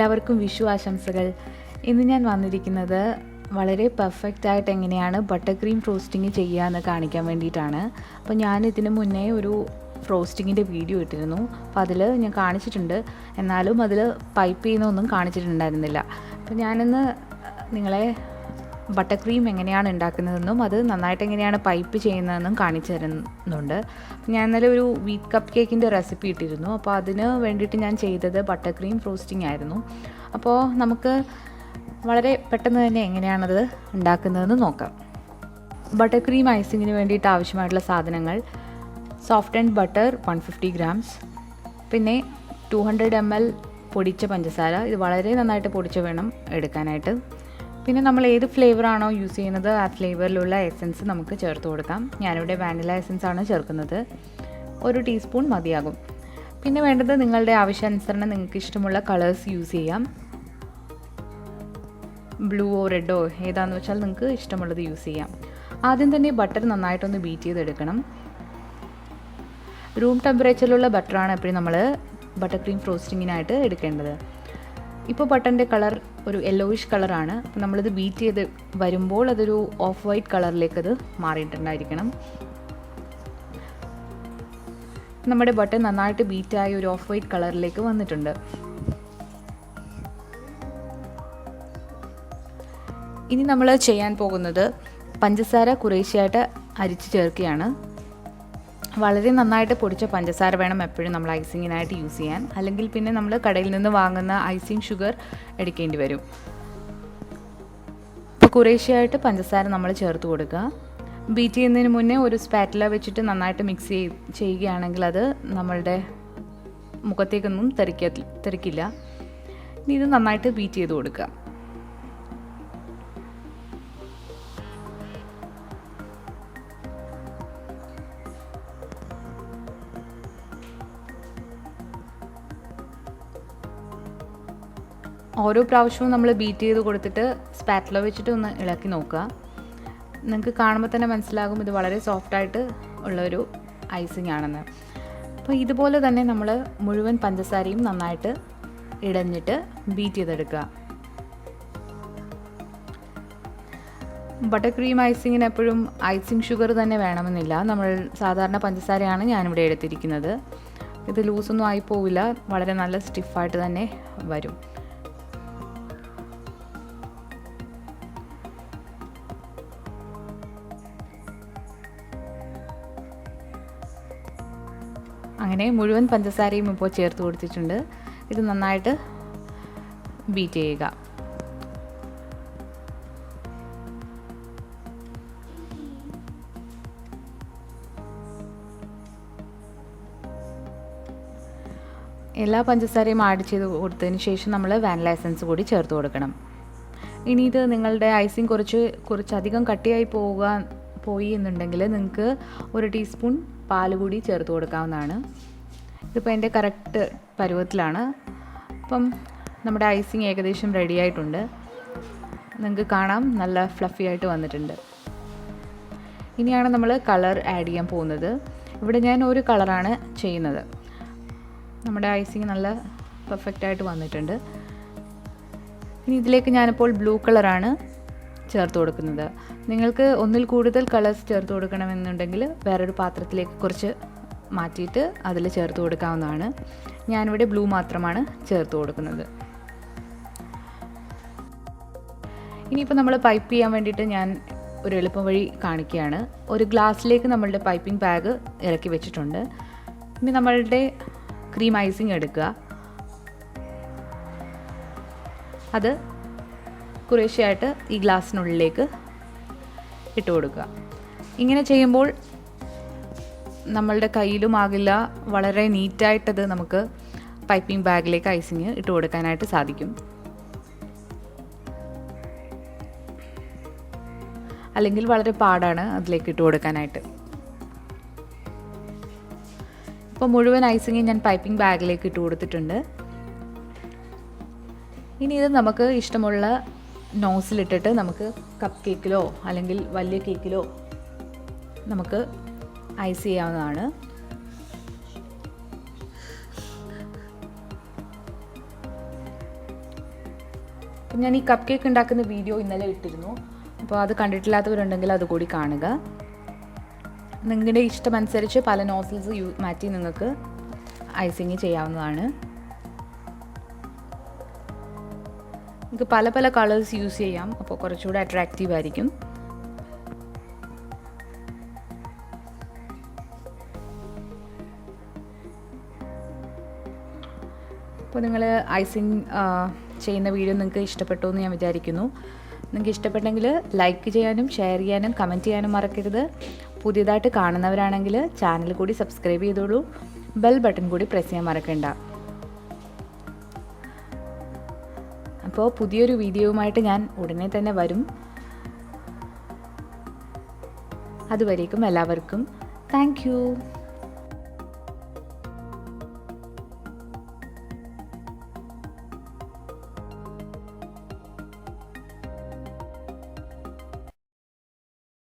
എല്ലാവർക്കും വിഷു ആശംസകൾ. ഇന്ന് ഞാൻ വന്നിരിക്കുന്നത് വളരെ പെർഫെക്റ്റ് ആയിട്ട് എങ്ങനെയാണ് ബട്ടർ ക്രീം ഫ്രോസ്റ്റിംഗ് ചെയ്യുക എന്ന് കാണിക്കാൻ വേണ്ടിയിട്ടാണ്. അപ്പോൾ ഞാൻ ഇതിന് മുന്നേ ഒരു ഫ്രോസ്റ്റിങ്ങിന്റെ വീഡിയോ ഇട്ടിരുന്നു. അപ്പോൾ അതിൽ ഞാൻ കാണിച്ചിട്ടുണ്ട്. എന്നാലും അതിൽ പൈപ്പ് ചെയ്യുന്നൊന്നും കാണിച്ചിട്ടുണ്ടായിരുന്നില്ല. അപ്പോൾ ഞാനിന്ന് നിങ്ങളെ ബട്ടർ ക്രീം എങ്ങനെയാണ് ഉണ്ടാക്കുന്നതെന്നും അത് നന്നായിട്ട് എങ്ങനെയാണ് പൈപ്പ് ചെയ്യുന്നതെന്നും കാണിച്ചു തരുന്നുണ്ട്. ഞാൻ ഇന്നലെ ഒരു വീറ്റ് കപ്പ് കേക്കിന്റെ റെസിപ്പി ഇട്ടിരുന്നു. അപ്പോൾ അതിന് വേണ്ടിയിട്ട് ഞാൻ ചെയ്തത് ബട്ടർ ക്രീം ഫ്രോസ്റ്റിംഗ് ആയിരുന്നു. അപ്പോൾ നമുക്ക് വളരെ പെട്ടെന്ന് തന്നെ എങ്ങനെയാണത് ഉണ്ടാക്കുന്നതെന്ന് നോക്കാം. ബട്ടർ ക്രീം ഐസിങ്ങിന് വേണ്ടിയിട്ട് ആവശ്യമായിട്ടുള്ള സാധനങ്ങൾ soft and butter one fifty grams പിന്നെ ടു ഹൺഡ്രഡ് എം എൽ പൊടിച്ച പഞ്ചസാര. ഇത് വളരെ നന്നായിട്ട് പൊടിച്ച് വേണം എടുക്കാനായിട്ട്. പിന്നെ നമ്മൾ ഏത് ഫ്ലേവറാണോ യൂസ് ചെയ്യുന്നത് ആ ഫ്ലേവറിലുള്ള എസൻസ് നമുക്ക് ചേർത്ത് കൊടുക്കാം. ഞാനിവിടെ വാനില എസൻസ് ആണ് ചേർക്കുന്നത്. ഒരു ടീസ്പൂൺ മതിയാകും. പിന്നെ വേണ്ടത് നിങ്ങളുടെ ആവശ്യാനുസരണം നിങ്ങൾക്ക് ഇഷ്ടമുള്ള കളേഴ്സ് യൂസ് ചെയ്യാം. ബ്ലൂവോ റെഡോ ഏതാണെന്ന് വെച്ചാൽ നിങ്ങൾക്ക് ഇഷ്ടമുള്ളത് യൂസ് ചെയ്യാം. ആദ്യം തന്നെ ബട്ടർ നന്നായിട്ടൊന്ന് ബീറ്റ് ചെയ്തെടുക്കണം. റൂം ടെമ്പറേച്ചറിലുള്ള ബട്ടറാണ് എപ്പോഴും നമ്മൾ ബട്ടർ ക്രീം ഫ്രോസ്റ്റിങ്ങിനായിട്ട് എടുക്കേണ്ടത്. ഇപ്പോൾ ബട്ടന്റെ കളർ ഒരു യെല്ലോയിഷ് കളറാണ് അപ്പോൾ നമ്മളിത് ബീറ്റ് ചെയ്ത് വരുമ്പോൾ അതൊരു ഓഫ് വൈറ്റ് കളറിലേക്ക് അത് മാറിയിട്ടുണ്ടായിരിക്കണം. നമ്മുടെ ബട്ടൺ നന്നായിട്ട് ബീറ്റായി ഒരു ഓഫ് വൈറ്റ് കളറിലേക്ക് വന്നിട്ടുണ്ട്. ഇനി നമ്മൾ ചെയ്യാൻ പോകുന്നത് പഞ്ചസാര കുറേശ്ശെയായിട്ട് അരിച്ച് ചേർക്കുകയാണ്. വളരെ നന്നായിട്ട് പൊടിച്ച പഞ്ചസാര വേണം എപ്പോഴും നമ്മൾ ഐസിങ്ങിനായിട്ട് യൂസ് ചെയ്യാൻ. അല്ലെങ്കിൽ പിന്നെ നമ്മൾ കടയിൽ നിന്ന് വാങ്ങുന്ന ഐസിങ് ഷുഗർ എടുക്കേണ്ടി വരും. അപ്പോൾ കുറേശ്ശെയായിട്ട് പഞ്ചസാര നമ്മൾ ചേർത്ത് കൊടുക്കുക. ബീറ്റ് ചെയ്യുന്നതിന് മുന്നേ ഒരു സ്പാറ്റില വെച്ചിട്ട് നന്നായിട്ട് മിക്സ് ചെയ് ചെയ്യുകയാണെങ്കിൽ അത് നമ്മളുടെ മുഖത്തേക്കൊന്നും തെറിക്ക തെറിക്കില്ല. ഇനി ഇത് നന്നായിട്ട് ബീറ്റ് ചെയ്ത് കൊടുക്കുക. ഓരോ പ്രാവശ്യവും നമ്മൾ ബീറ്റ് ചെയ്ത് കൊടുത്തിട്ട് സ്പാറ്റില വെച്ചിട്ട് ഒന്ന് ഇളക്കി നോക്കുക. നിങ്ങൾക്ക് കാണുമ്പോൾ തന്നെ മനസ്സിലാകും ഇത് വളരെ സോഫ്റ്റായിട്ട് ഉള്ളൊരു ഐസിങ് ആണെന്ന്. അപ്പോൾ ഇതുപോലെ തന്നെ നമ്മൾ മുഴുവൻ പഞ്ചസാരയും നന്നായിട്ട് ഇടഞ്ഞിട്ട് ബീറ്റ് ചെയ്തെടുക്കുക. ബട്ടർ ക്രീം ഐസിങ്ങിന് എപ്പോഴും ഐസിങ് ഷുഗർ തന്നെ വേണമെന്നില്ല. നമ്മൾ സാധാരണ പഞ്ചസാരയാണ് ഞാനിവിടെ എടുത്തിരിക്കുന്നത്. ഇത് ലൂസൊന്നും ആയി പോവില്ല. വളരെ നല്ല സ്റ്റിഫായിട്ട് തന്നെ വരും. അങ്ങനെ മുഴുവൻ പഞ്ചസാരയും ഇപ്പോൾ ചേർത്ത് കൊടുത്തിട്ടുണ്ട്. ഇത് നന്നായിട്ട് ബീറ്റ് ചെയ്യുക. എല്ലാ പഞ്ചസാരയും ആഡ് ചെയ്ത് കൊടുത്തതിന് ശേഷം നമ്മൾ വാനില എസൻസ് കൂടി ചേർത്ത് കൊടുക്കണം. ഇനി ഇത് നിങ്ങളുടെ ഐസിങ് കുറച്ച് കുറച്ചധികം കട്ടിയായി പോവുക പോയി എന്നുണ്ടെങ്കിൽ നിങ്ങൾക്ക് ഒരു ടീസ്പൂൺ പാൽ കൂടി ചേർത്ത് കൊടുക്കാവുന്നതാണ്. ഇതിപ്പോൾ എന്റെ കറക്റ്റ് പരുവത്തിലാണ്. അപ്പം നമ്മുടെ ഐസിങ് ഏകദേശം റെഡി ആയിട്ടുണ്ട്. നിങ്ങൾക്ക് കാണാം നല്ല ഫ്ലഫി ആയിട്ട് വന്നിട്ടുണ്ട്. ഇനിയാണ് നമ്മൾ കളർ ആഡ് ചെയ്യാൻ പോകുന്നത്. ഇവിടെ ഞാൻ ഒരു കളറാണ് ചെയ്യുന്നത്. നമ്മുടെ ഐസിങ് നല്ല പെർഫെക്റ്റ് ആയിട്ട് വന്നിട്ടുണ്ട്. ഇനി ഇതിലേക്ക് ഞാനിപ്പോൾ ബ്ലൂ കളറാണ് ചേർത്ത് കൊടുക്കുന്നത്. നിങ്ങൾക്ക് ഒന്നിൽ കൂടുതൽ കളേഴ്സ് ചേർത്ത് കൊടുക്കണമെന്നുണ്ടെങ്കിൽ വേറൊരു പാത്രത്തിലേക്ക് കുറച്ച് മാറ്റിയിട്ട് അതിൽ ചേർത്ത് കൊടുക്കാവുന്നതാണ്. ഞാനിവിടെ ബ്ലൂ മാത്രമാണ് ചേർത്ത് കൊടുക്കുന്നത്. ഇനിയിപ്പോൾ നമ്മൾ പൈപ്പ് ചെയ്യാൻ വേണ്ടിയിട്ട് ഞാൻ ഒരു എളുപ്പം വഴി കാണിക്കുകയാണ്. ഒരു ഗ്ലാസ്സിലേക്ക് നമ്മളുടെ പൈപ്പിംഗ് ബാഗ് ഇറക്കി വെച്ചിട്ടുണ്ട്. ഇനി നമ്മളുടെ ക്രീം ഐസിങ് എടുക്കുക. അത് കുറേശ്ശെയായിട്ട് ഈ ഗ്ലാസ്സിനുള്ളിലേക്ക് ഇട്ട് കൊടുക്കുക. ഇങ്ങനെ ചെയ്യുമ്പോൾ നമ്മളുടെ കയ്യിലും ആകില്ല വളരെ നീറ്റായിട്ടത് നമുക്ക് പൈപ്പിംഗ് ബാഗിലേക്ക് ഐസിങ് ഇട്ട് കൊടുക്കാനായിട്ട് സാധിക്കും. അല്ലെങ്കിൽ വളരെ പാടാണ് അതിലേക്ക് ഇട്ട് കൊടുക്കാനായിട്ട്. ഇപ്പോൾ മുഴുവൻ ഐസിങ് ഞാൻ പൈപ്പിംഗ് ബാഗിലേക്ക് ഇട്ട് കൊടുത്തിട്ടുണ്ട്. ഇനി ഇത് നമുക്ക് ഇഷ്ടമുള്ള നോസിലിട്ടിട്ട് നമുക്ക് കപ്പ് കേക്കിലോ അല്ലെങ്കിൽ വലിയ കേക്കിലോ നമുക്ക് ഐസ് ചെയ്യാവുന്നതാണ്. ഞാൻ ഈ കപ്പ് കേക്ക് ഉണ്ടാക്കുന്ന വീഡിയോ ഇന്നലെ ഇട്ടിരുന്നു. അപ്പോൾ അത് കണ്ടിട്ടില്ലാത്തവരുണ്ടെങ്കിൽ അതുകൂടി കാണുക. നിങ്ങളുടെ ഇഷ്ടമനുസരിച്ച് പല നോസിൽസ് യൂ മാറ്റി നിങ്ങൾക്ക് ഐസിങ് ചെയ്യാവുന്നതാണ്. നിങ്ങൾക്ക് പല പല കളേഴ്സ് യൂസ് ചെയ്യാം. അപ്പോൾ കുറച്ചുകൂടെ അട്രാക്റ്റീവ് ആയിരിക്കും. അപ്പോൾ നിങ്ങൾ ഐസിങ് ചെയ്യുന്ന വീഡിയോ നിങ്ങൾക്ക് ഇഷ്ടപ്പെട്ടു എന്ന് ഞാൻ വിചാരിക്കുന്നു. നിങ്ങൾക്ക് ഇഷ്ടപ്പെട്ടെങ്കിൽ ലൈക്ക് ചെയ്യാനും ഷെയർ ചെയ്യാനും കമന്റ് ചെയ്യാനും മറക്കരുത്. പുതിയതായിട്ട് കാണുന്നവരാണെങ്കിൽ ചാനൽ കൂടി സബ്സ്ക്രൈബ് ചെയ്തോളൂ. ബെൽ ബട്ടൺ കൂടി പ്രസ് ചെയ്യാൻ മറക്കണ്ട. അപ്പോൾ പുതിയൊരു വീഡിയോയുമായിട്ട് ഞാൻ ഉടനെ തന്നെ വരും. അതുവരേക്കും എല്ലാവർക്കും. താങ്ക്